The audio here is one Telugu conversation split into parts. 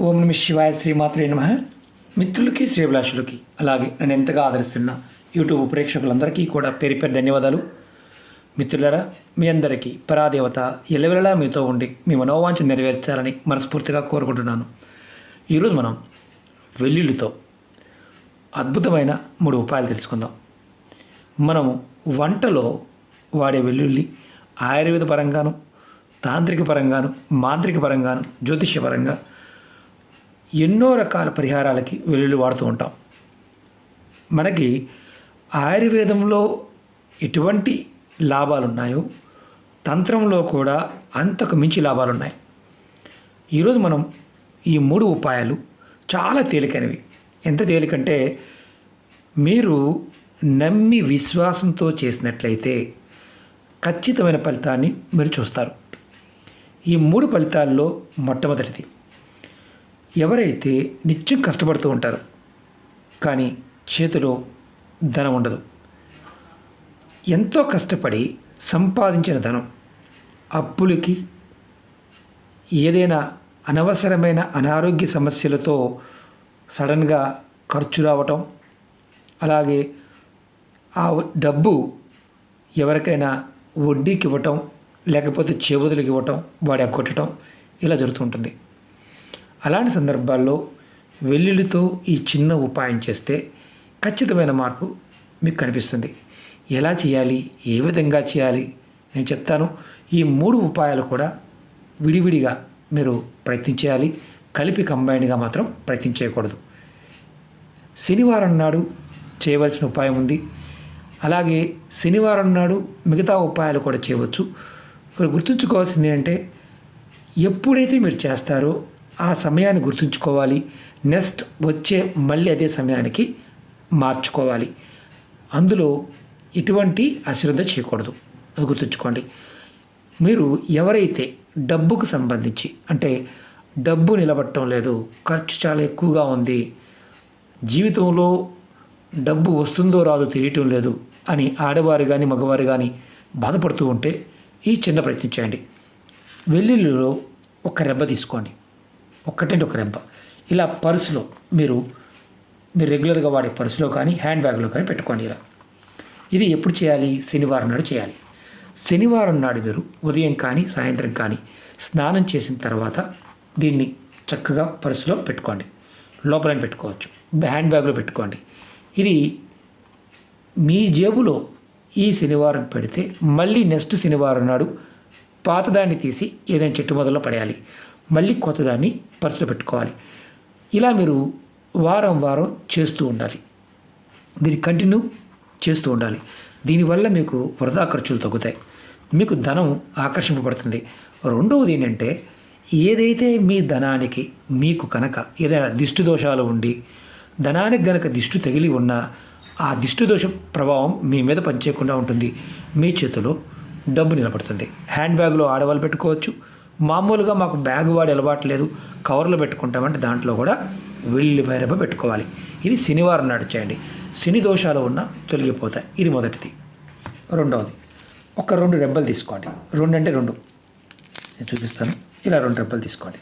ఓం నమ శివాయ శ్రీమాత్రే నమ. మిత్రులకి శ్రీభిలాషులకి అలాగే నన్ను ఎంతగా ఆదరిస్తున్న యూట్యూబ్ ప్రేక్షకులందరికీ కూడా పేరు పేరు ధన్యవాదాలు. మిత్రులరా మీ అందరికీ పరాదేవత ఎల్లవెల్లలా మీతో ఉండి మీ మనోవాంఛ నెరవేర్చాలని మనస్ఫూర్తిగా కోరుకుంటున్నాను. ఈరోజు మనం వెల్లుల్లితో అద్భుతమైన మూడు ఉపాయాలు తెలుసుకుందాం. మనము వంటలో వాడే వెల్లుల్లి ఆయుర్వేద పరంగాను తాంత్రిక పరంగాను మాంత్రిక పరంగాను జ్యోతిష్య పరంగా ఎన్నో రకాల పరిహారాలకి వెల్లుల్లి వాడుతూ ఉంటాం. మనకి ఆయుర్వేదంలో ఎటువంటి లాభాలు ఉన్నాయో తంత్రంలో కూడా అంతకు మించి లాభాలు ఉన్నాయి ఈరోజు మనం ఈ మూడు ఉపాయాలు చాలా తేలికైనవి. ఎంత తేలికంటే మీరు నమ్మి విశ్వాసంతో చేసినట్లయితే ఖచ్చితమైన ఫలితాన్ని మీరు చూస్తారు. ఈ మూడు ఫలితాల్లో మొట్టమొదటిది ఎవరైతే నిత్యం కష్టపడుతూ ఉంటారు కానీ చేతిలో ధనం ఉండదు. ఎంతో కష్టపడి సంపాదించిన ధనం అప్పులకి ఏదైనా అనవసరమైన అనారోగ్య సమస్యలతో సడన్గా ఖర్చు రావటం అలాగే ఆ డబ్బు ఎవరికైనా వడ్డీకి ఇవ్వటం లేకపోతే చేబదులకు ఇవ్వటం వాడి కొట్టడం ఇలా జరుగుతుంటుంది అలాంటి సందర్భాల్లో వెల్లుల్లితో ఈ చిన్న ఉపాయం చేస్తే ఖచ్చితమైన మార్పు మీకు కనిపిస్తుంది. ఎలా చేయాలి? ఏ విధంగా చేయాలి? నేను చెప్తాను. ఈ మూడు ఉపాయాలు కూడా విడివిడిగా మీరు ప్రయత్నం చేయాలి. కలిపి కంబైన్డ్గా మాత్రం ప్రయత్నం చేయకూడదు. శనివారం నాడు చేయవలసిన ఉపాయం ఉంది. అలాగే శనివారం నాడు మిగతా ఉపాయాలు కూడా చేయవచ్చు. ఇక్కడ గుర్తుంచుకోవాల్సింది ఏంటంటే ఎప్పుడైతే మీరు చేస్తారో ఆ సమయాన్ని గుర్తుంచుకోవాలి. నెక్స్ట్ వచ్చే మళ్ళీ అదే సమయానికి మార్చుకోవాలి. అందులో ఎటువంటి అశ్రద్ధ చేయకూడదు. అది గుర్తుంచుకోండి. మీరు ఎవరైతే డబ్బుకు సంబంధించి అంటే డబ్బు నిలబట్టడం లేదు ఖర్చు చాలా ఎక్కువగా ఉంది జీవితంలో డబ్బు వస్తుందో రాదో తెలియటం లేదు అని ఆడవారు కానీ మగవారు కానీ బాధపడుతూ ఉంటే ఈ చిన్న ప్రయత్నం చేయండి. వెల్లుల్లిలో ఒక రెబ్బ తీసుకోండి. ఒక్కటంటే ఒక రెబ్బ ఇలా పర్సులో మీరు మీరు రెగ్యులర్గా వాడే పర్సులో కానీ హ్యాండ్ బ్యాగ్లో కానీ పెట్టుకోండి ఇలా. ఇది ఎప్పుడు చేయాలి? శనివారం నాడు చేయాలి. శనివారం నాడు మీరు ఉదయం కానీ సాయంత్రం కానీ స్నానం చేసిన తర్వాత దీన్ని చక్కగా పర్సులో పెట్టుకోండి. లోపల పెట్టుకోవచ్చు? హ్యాండ్ బ్యాగ్లో పెట్టుకోండి. ఇది మీ జేబులో ఈ శనివారం పెడితే మళ్ళీ నెక్స్ట్ శనివారం నాడు పాతదాన్ని తీసి ఏదైనా చెట్టు మొదల్లో పడేయాలి. మళ్ళీ కొత్తదాన్ని పర్సులో పెట్టుకోవాలి ఇలా మీరు వారం వారం చేస్తూ ఉండాలి. దీన్ని కంటిన్యూ చేస్తూ ఉండాలి. దీనివల్ల మీకు వృధా ఖర్చులు తగ్గుతాయి. మీకు ధనం ఆకర్షింపబడుతుంది. రెండవది ఏంటంటే ఏదైతే మీ ధనానికి మీకు కనుక ఏదైనా దిష్టి దోషాలు ఉండి ధనానికి గనక దిష్టి తగిలి ఉన్నా ఆ దిష్టి దోష ప్రభావం మీ మీద పనిచేయకుండా ఉంటుంది. మీ చేతిలో డబ్బు నిలబడుతుంది. హ్యాండ్ బ్యాగ్లో ఆడవాళ్ళు పెట్టుకోవచ్చు. మామూలుగా మాకు బ్యాగ్ వాడి అలవాటు లేదు. కవర్లు పెట్టుకుంటామంటే దాంట్లో కూడా వెల్లి భైరవ పెట్టుకోవాలి. ఇది శనివారం నాడు చేయండి. శని దోషాలు ఉన్న తొలగిపోతాయి. ఇది మొదటిది. రెండవది ఒక రెండు రెబ్బలు తీసుకోండి. రెండు అంటే రెండు. నేను చూపిస్తాను. ఇలా రెండు రెబ్బలు తీసుకోండి.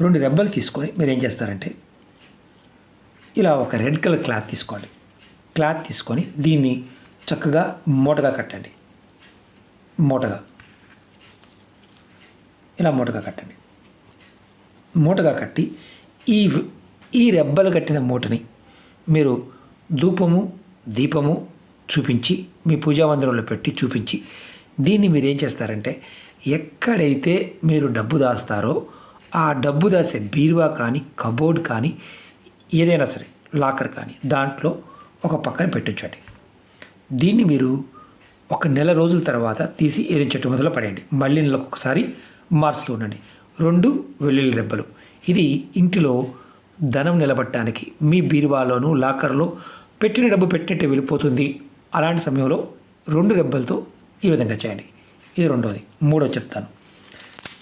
రెండు రెబ్బలు తీసుకొని మీరు ఏం చేస్తారంటే ఇలా ఒక రెడ్ కలర్ క్లాత్ తీసుకోండి. క్లాత్ తీసుకొని దీన్ని చక్కగా మూటగా కట్టండి. మూటగా. ఇలా మూటగా కట్టండి. మూటగా కట్టి ఈ ఈ రెబ్బలు కట్టిన మూటని మీరు ధూపము దీపము చూపించి మీ పూజా మందిరంలో పెట్టి చూపించి దీన్ని మీరు ఏం చేస్తారంటే ఎక్కడైతే మీరు డబ్బు దాస్తారో ఆ డబ్బు దాసే బీరువా కానీ కబోర్డ్ కానీ ఏదైనా సరే లాకర్ కానీ దాంట్లో ఒక పక్కన పెట్టించండి దీన్ని మీరు ఒక నెల రోజుల తర్వాత తీసి ఏదైనా చెట్టు మొదలు పడేయండి మళ్ళీ నెలకు ఒకసారి మారుస్తూ ఉండండి రెండు వెల్లుల్లి రెబ్బలు. ఇది ఇంటిలో ధనం నిలబట్టడానికి మీ బీరువాలోను లాకర్లో పెట్టిన డబ్బు పెట్టినట్టే వెళ్ళిపోతుంది. అలాంటి సమయంలో రెండు రెబ్బలతో ఈ విధంగా చేయండి. ఇది రెండవది మూడో చెప్తాను.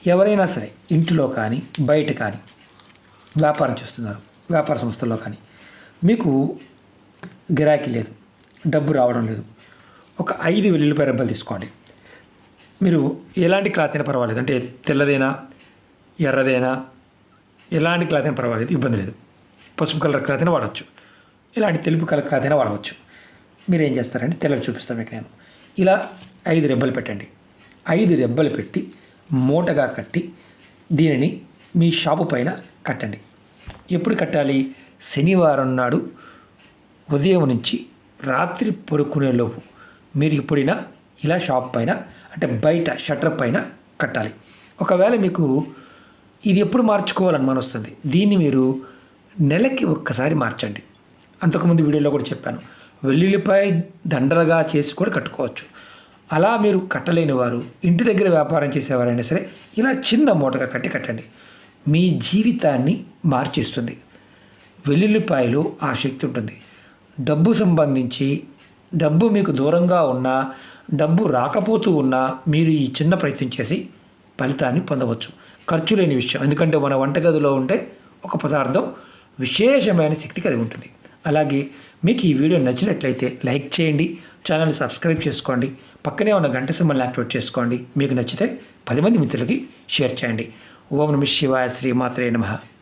ఎవరైనా సరే ఇంటిలో కానీ బయట కానీ వ్యాపారం చేస్తున్నారు వ్యాపార సంస్థల్లో కానీ మీకు గిరాకీ లేదు డబ్బు రావడం లేదు. ఒక ఐదు వెల్లుల్లిపాయ రెబ్బలు తీసుకోండి. మీరు ఎలాంటి క్లాత్ అయినా పర్వాలేదు. అంటే తెల్లదైనా ఎర్రదైనా ఎలాంటి క్లాత్ అయినా పర్వాలేదు. ఇబ్బంది లేదు. పసుపు కలర్ క్లాత్ అయినా వాడవచ్చు. ఇలాంటి తెలుపు కలర్ క్లాత్ అయినా వాడవచ్చు. మీరు ఏం చేస్తారంటే తెల్లలు చూపిస్తాను మీకు నేను. ఇలా ఐదు రెబ్బలు పెట్టండి. ఐదు రెబ్బలు పెట్టి మూటగా కట్టి దీనిని మీ షాపు పైన కట్టండి. ఎప్పుడు కట్టాలి? శనివారం నాడు ఉదయం నుంచి రాత్రి పడుకునే లోపు మీరు ఎప్పుడైనా ఇలా షాప్ పైన అంటే బయట షట్టర్ పైన కట్టాలి. ఒకవేళ మీకు ఇది ఎప్పుడు మార్చుకోవాలని వస్తుంది దీన్ని మీరు నెలకి ఒక్కసారి మార్చండి. అంతకుముందు వీడియోలో కూడా చెప్పాను వెల్లుల్లిపాయ దండలుగా చేసి కూడా కట్టుకోవచ్చు. అలా మీరు కట్టలేని వారు ఇంటి దగ్గర వ్యాపారం చేసేవారైనా సరే ఇలా చిన్న మూటగా కట్టి కట్టండి. మీ జీవితాన్ని మార్చేస్తుంది. వెల్లుల్లిపాయలు ఆ శక్తి ఉంటుంది. డబ్బు సంబంధించి డబ్బు మీకు దూరంగా ఉన్నా డబ్బు రాకపోతూ ఉన్నా మీరు ఈ చిన్న ప్రయత్నం చేసి ఫలితాన్ని పొందవచ్చు. ఖర్చు లేని విషయం. ఎందుకంటే మన వంటగదిలో ఉంటే ఒక పదార్థం విశేషమైన శక్తి కలిగి ఉంటుంది. అలాగే మీకు ఈ వీడియో నచ్చినట్లయితే లైక్ చేయండి ఛానల్ సబ్స్క్రైబ్ చేసుకోండి పక్కనే ఉన్న గంట సింబల్ని యాక్టివేట్ చేసుకోండి. మీకు నచ్చితే పది మంది మిత్రులకి షేర్ చేయండి. ఓం నమ శివాయ శ్రీమాత్రే నమః.